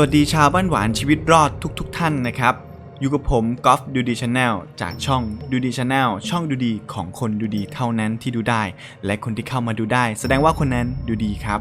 วัสดีชาวบ้านหวานชีวิตรอดทุกๆทท่านนะครับ อยู่กับผมกอล์ฟดูดีชาแนลจากช่องดูดีชาแนลช่องดูดีของคนดูดีเท่านั้นที่ดูได้ และคนที่เข้ามาดูได้ แสดงว่าคนนั้นดูดีครับ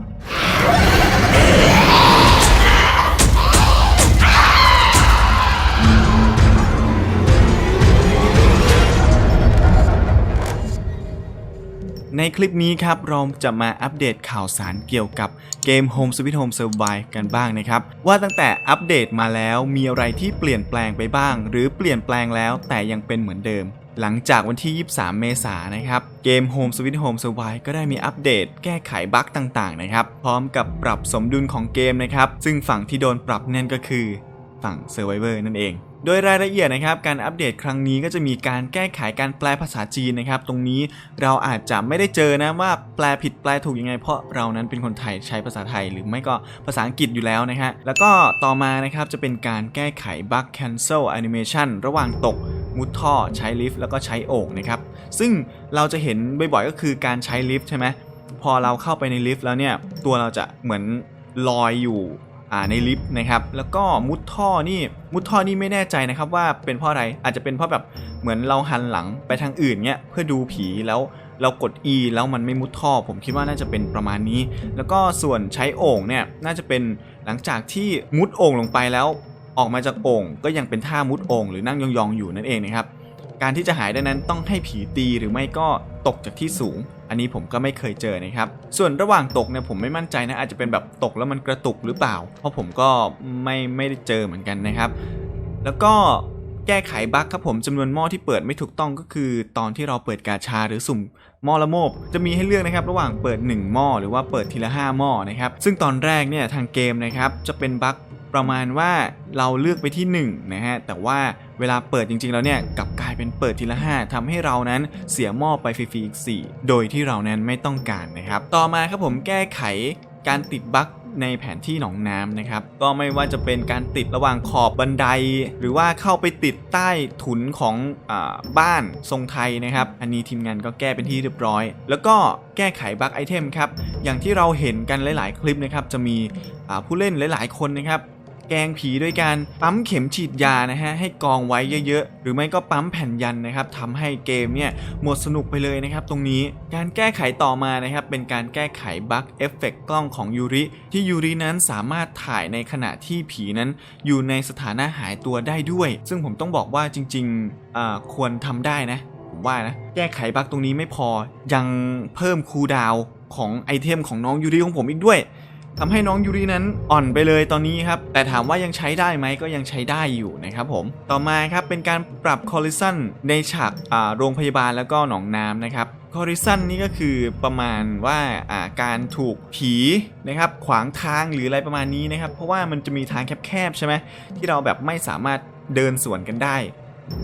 ในคลิปนี้ครับเราจะมาอัปเดตข่าวสารเกี่ยวกับเกม Home Sweet Home Survive กันบ้างนะครับ ว่าตั้งแต่อัปเดตมาแล้วมีอะไรที่เปลี่ยนแปลงไปบ้าง หรือเปลี่ยนแปลงแล้วแต่ยังเป็นเหมือนเดิม หลังจากวันที่ 23 เมษายนนะครับ เกม Home Sweet Home Survive ก็ได้มีอัปเดตแก้ไขบั๊กต่างๆนะครับ พร้อมกับปรับสมดุลของเกมนะครับ ซึ่งฝั่งที่โดนปรับนั่นก็คือ ฝั่ง Survivor นั่นเอง โดยรายละเอียดนะครับ การอัปเดตครั้งนี้ก็จะมีการแก้ไขการแปลภาษาจีนนะครับ ตรงนี้เราอาจจะไม่ได้เจอนะว่าแปลผิดแปลถูกยังไง เพราะเรานั้นเป็นคนไทยใช้ภาษาไทย หรือไม่ก็ภาษาอังกฤษอยู่แล้วนะฮะ แล้วก็ต่อมานะครับจะเป็นการแก้ไขบั๊ก cancel animation ระหว่างตกมุดท่อใช้ลิฟต์แล้วก็ใช้โอ่งนะครับ ซึ่งเราจะเห็นบ่อยๆก็คือการใช้ลิฟต์ใช่ไหมพอเราเข้าไปในลิฟต์แล้วเนี่ยตัวเราจะเหมือนลอยอยู่ อ่าในลิฟต์นะครับ แล้วก็มุดท่อนี่มุดท่อนี่ไม่แน่ใจนะครับว่าเป็นเพราะอะไรอาจจะเป็นเพราะแบบเหมือนเราหันหลังไปทางอื่นเนี่ยเพื่อดูผีแล้วเรากด E แล้วมันไม่มุดท่อ ผมคิดว่าน่าจะเป็นประมาณนี้ แล้วก็ส่วนใช้โอ่งเนี่ยน่าจะเป็นหลังจากที่มุดโอ่งลงไปแล้ว ออกมาจากโอ่งก็ยังเป็นท่ามุดโอ่งหรือนั่งยองๆอยู่นั่นเองนะครับ การที่จะหายได้นั้นต้องให้ผีตีหรือไม่ก็ตกจากที่สูง อันนี้ผมก็ไม่เคยเจอนะครับ ส่วนระหว่างตกเนี่ยผมไม่มั่นใจนะ อาจจะเป็นแบบตกแล้วมันกระตุกหรือเปล่า เพราะผมก็ไม่ไม่ได้เจอเหมือนกันนะครับ แล้วก็แก้ไขบั๊กครับผมจำนวนหม้อที่เปิดไม่ถูกต้องก็คือ ตอนที่เราเปิดกาชาหรือสุ่มหม้อละโมบจะมีให้เลือกนะครับ ระหว่างเปิด 1 หม้อหรือว่าเปิดทีละ 5 หม้อนะครับ ซึ่งตอนแรกเนี่ยทางเกมนะครับจะเป็นบั๊ก ประมาณว่าเราเลือกไปที่1นะฮะแต่ว่าเวลาเปิดจริงๆแล้วเนี่ยกลับกลายเป็นเปิดทีละ 5ทำให้เรานั้นเสียหม้อไปฟรีๆอีก4โดยที่เรานั้นไม่ต้องการนะครับ ต่อมาครับผมแก้ไขการติดบั๊กในแผนที่หนองน้ำนะครับ ก็ไม่ว่าจะเป็นการติดระหว่างขอบบันได หรือว่าเข้าไปติดใต้ถุนของอบ้านทรงไทยนะครับ อันนี้ทีมงานก็แก้เป็นที่เรียบร้อย แล้วก็แก้ไขบั๊กไอเทมครับ อย่างที่เราเห็นกันหลาย ๆ คลิปนะครับ จะมีผู้เล่นหลาย ๆ คนนะครับ แกงผีด้วยการปั๊มเข็มฉีดยานะฮะให้กองไว้เยอะๆ หรือไม่ก็ปั๊มแผ่นยันนะครับทำให้เกมเนี่ยหมดสนุกไปเลยนะครับตรงนี้การแก้ไขต่อมานะครับเป็นการแก้ไขบั๊กเอฟเฟกต์กล้องของยูริที่ยูรินั้นสามารถถ่ายในขณะที่ผีนั้นอยู่ในสถานะหายตัวได้ด้วย ซึ่งผมต้องบอกว่าจริงๆอ่าควรทำได้นะผมว่านะแก้ไขบั๊กตรงนี้ไม่พอยังเพิ่มคูลดาวของไอเทมของน้องยูริของผมอีกด้วย ทำให้น้องยูรินั้นอ่อนไปเลยตอนนี้ครับ แต่ถามว่ายังใช้ได้ไหมก็ยังใช้ได้อยู่นะครับผม ต่อมาครับเป็นการปรับคอลลิชันในฉากโรงพยาบาลแล้วก็หนองน้ำนะครับคอลลิชันนี่ก็คือประมาณว่าอ่าการถูกผีนะครับขวางทางหรืออะไรประมาณนี้นะครับ เพราะว่ามันจะมีทางแคบๆใช่ไหมที่เราแบบไม่สามารถเดินสวนกันได้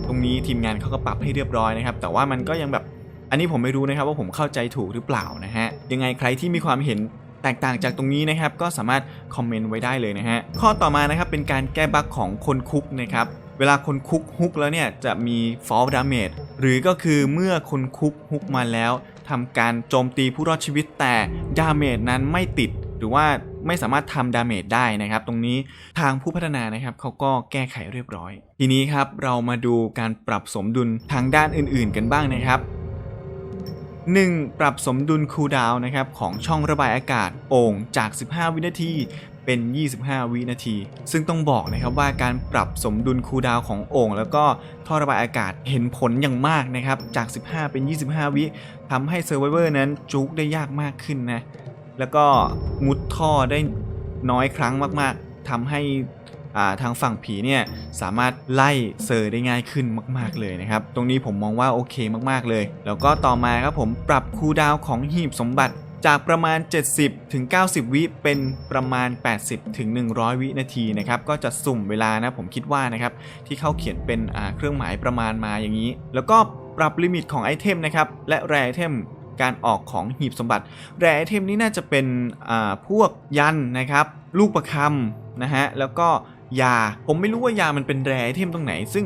ตรงนี้ทีมงานเขาก็ปรับให้เรียบร้อยนะครับ แต่ว่ามันก็ยังแบบอันนี้ผมไม่รู้นะครับว่าผมเข้าใจถูกหรือเปล่านะฮะยังไงใครที่มีความเห็น แตกต่างจากตรงนี้นะครับก็สามารถคอมเมนต์ไว้ได้เลยนะฮะข้อต่อมานะครับเป็นการแก้บั๊กของคนคุกนะครับเวลาคนคุกฮุกแล้วเนี่ยจะมี fall damage หรือก็คือเมื่อคนคุกฮุกมาแล้วทำการโจมตีผู้รอดชีวิตแต่ดาเมจนั้นไม่ติดหรือว่าไม่สามารถทำดาเมจได้นะครับ ตรงนี้ทางผู้พัฒนานะครับเขาก็แก้ไขเรียบร้อย ทีนี้ครับเรามาดูการปรับสมดุลทางด้านอื่นๆกันบ้างนะครับ 1. ปรับสมดุลคูลดาวนะครับของช่องระบายอากาศโอ่งจาก 15 วินาทีเป็น 25 วินาที ซึ่งต้องบอกนะครับว่าการปรับสมดุลคูลดาวของโอ่งแล้วก็ท่อระบายอากาศเห็นผลอย่างมากนะครับ จาก 15 เป็น 25 วิทำให้เซอร์ไวเวอร์นั้นจุกได้ยากมากขึ้นนะ แล้วก็มุดท่อได้น้อยครั้งมากๆทำให้ ทางฝั่งผีเนี่ยสามารถไล่เซอร์ได้ง่ายขึ้นมาก ๆเลยนะครับ ตรงนี้ผมมองว่าโอเคมากๆเลย แล้วก็ต่อมาครับผมปรับคูดาวของหีบสมบัติจากประมาณ 70ถึง90 วิเป็นประมาณ 80ถึง100 วินาทีนะครับ ก็จะสุ่มเวลานะผมคิดว่านะครับ ที่เขาเขียนเป็นเครื่องหมายประมาณมาอย่างนี้ แล้วก็ปรับลิมิตของไอเทมนะครับ และแรไอเทมการออกของหีบสมบัติ แรไอเทมนี้น่าจะเป็นพวกยันนะครับ ลูกประคำนะฮะแล้วก็ ยา ผมไม่รู้ว่ายามันเป็นแรไอเทมตรงไหน ซึ่ง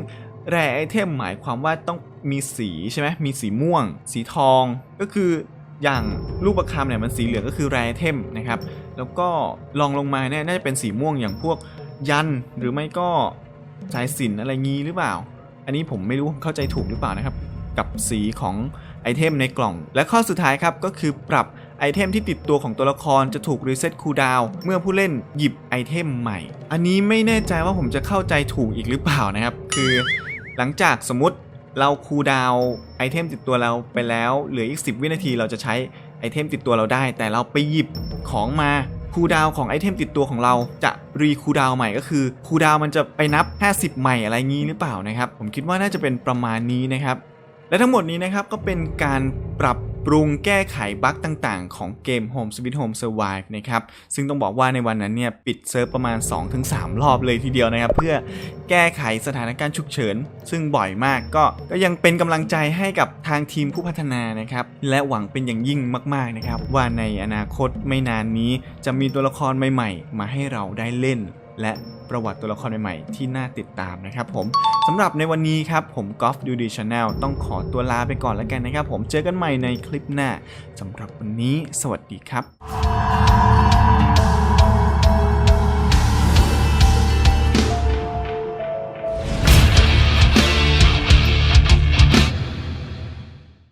แร่ไอเทมหมายความว่าต้องมีสีใช่ไหมมีสีม่วง สีทอง ก็คืออย่างลูกประคำเนี่ยมันสีเหลืองก็คือแรไอเทมนะครับ แล้วก็ลองลงมาเนี่ยน่าจะเป็นสีม่วงอย่างพวกยันหรือไม่ก็สายสินอะไรงี้หรือเปล่า อันนี้ผมไม่รู้เข้าใจถูกหรือเปล่านะครับ กับสีของไอเทมในกล่อง และข้อสุดท้ายครับก็คือปรับ ไอเทมที่ติดตัวของตัวละครจะถูกรีเซ็ตคูลดาวเมื่อผู้เล่นหยิบไอเทมใหม่ อันนี้ไม่แน่ใจว่าผมจะเข้าใจถูกอีกหรือเปล่านะครับ คือหลังจากสมมติเราคูลดาวไอเทมติดตัวเราไปแล้ว เหลืออีก 10 วินาทีเราจะใช้ไอเทมติดตัวเราได้ แต่เราไปหยิบของมาคูลดาวของไอเทมติดตัวของเราจะรีคูลดาวใหม่ก็คือคูลดาวมันจะไปนับ 50 ใหม่อะไรงี้หรือเปล่านะครับ ผมคิดว่าน่าจะเป็นประมาณนี้นะครับ และทั้งหมดนี้นะครับก็เป็นการปรับ ปรุงแก้ไขบั๊กต่างๆ ของเกม Home Sweet Home Survive นะครับ ซึ่งต้องบอกว่าในวันนั้นเนี่ยปิดเซิร์ฟประมาณ 2-3 รอบเลยทีเดียวนะครับ เพื่อแก้ไขสถานการณ์ฉุกเฉิน ซึ่งบ่อยมากก็ก็ยังเป็นกำลังใจให้กับทางทีมผู้พัฒนานะครับ และหวังเป็นอย่างยิ่งมากๆนะครับ ว่าในอนาคตไม่นานนี้จะมีตัวละครใหม่ ๆ มาให้เราได้เล่น และประวัติตัวละครใหม่ๆที่น่าติดตามนะครับผมสำหรับในวันนี้ครับผมกอล์ฟดูดีชาแนลต้องขอตัวลาไปก่อนแล้วกันนะครับผมเจอกันใหม่ในคลิปหน้าสำหรับวันนี้ สวัสดีครับ